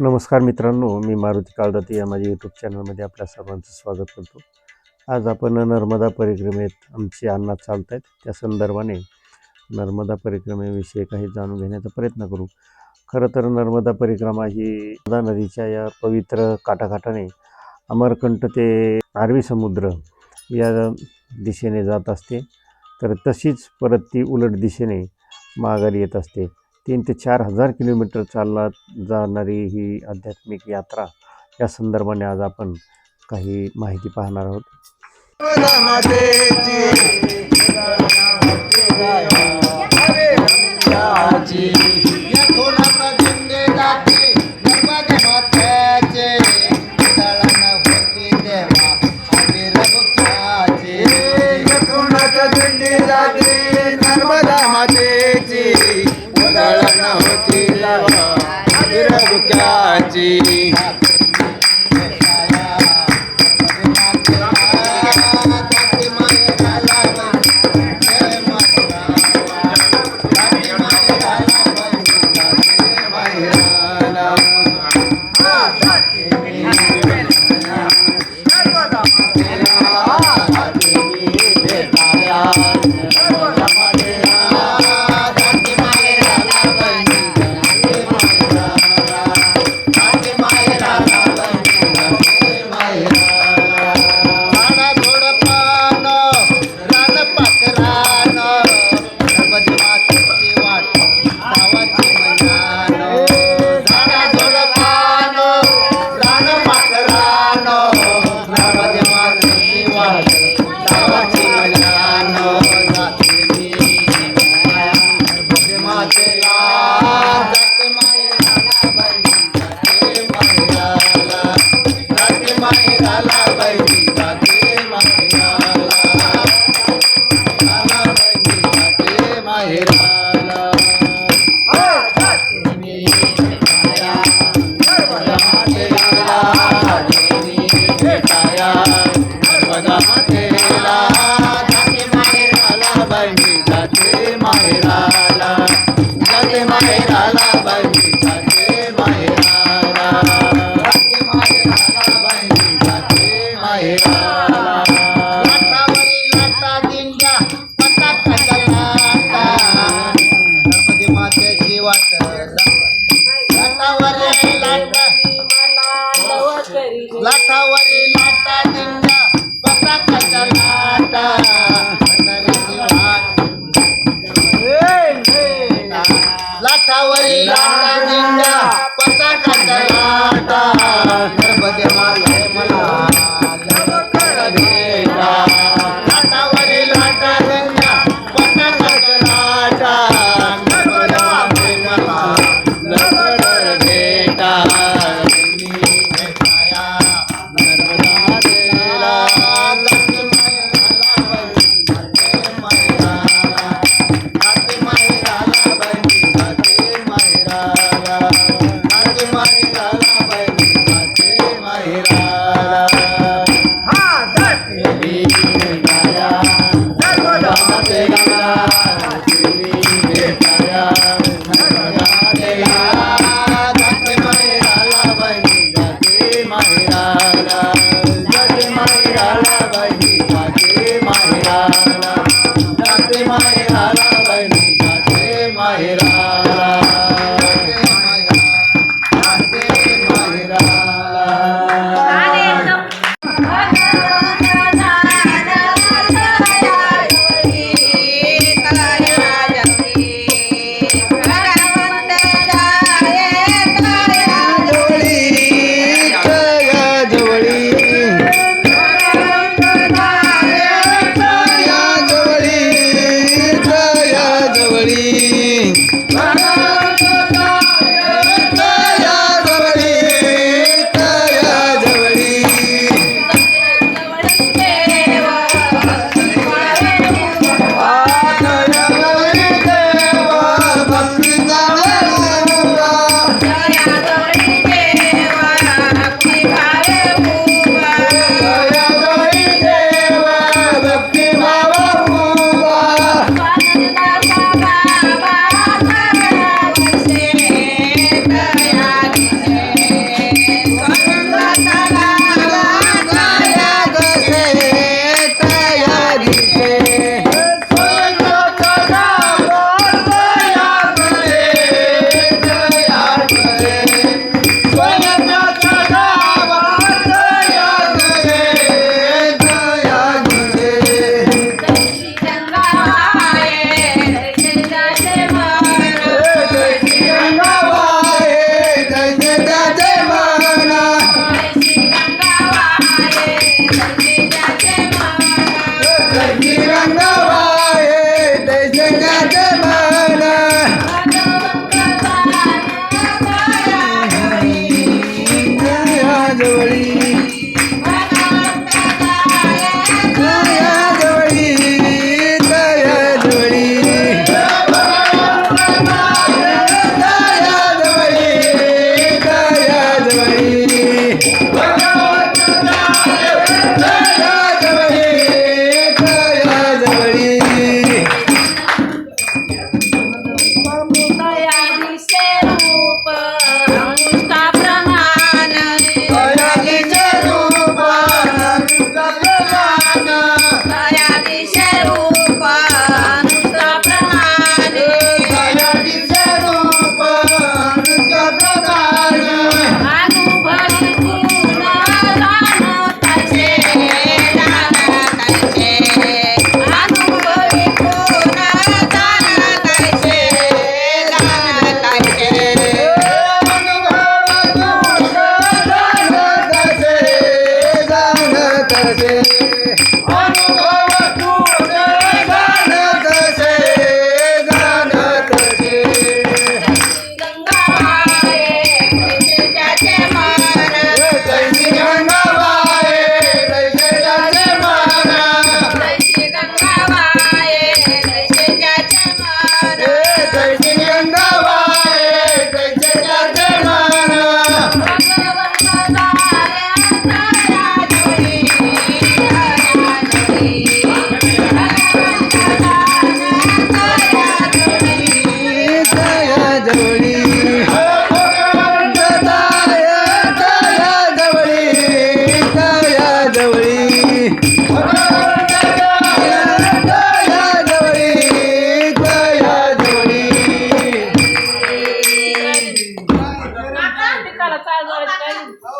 नमस्कार मित्रांनो मी मारुती काळदाती या माझ्या यूट्यूब चॅनलमध्ये आपल्या सर्वांचं स्वागत करतो. आज आपण नर्मदा परिक्रमेत आमची अन्नात चालत आहेत त्या संदर्भाने नर्मदा परिक्रमेविषयी काही जाणून घेण्याचा प्रयत्न करू. खरं तर नर्मदा परिक्रमा ही नर्मदा नदीच्या या पवित्र काठाकाठाने अमरकंठ ते अरबी समुद्र या दिशेने जात असते. तर तशीच परत ती उलट दिशेने माघारी येत असते. तीन ते चार हजार किलोमीटर चालला जाणारी ही आध्यात्मिक यात्रा. या संदर्भाने आज आपण काही माहिती पाहणार आहोत. Happy. लाटावरी लाटा दिंड्या पताकाच्या लाटा. gracias.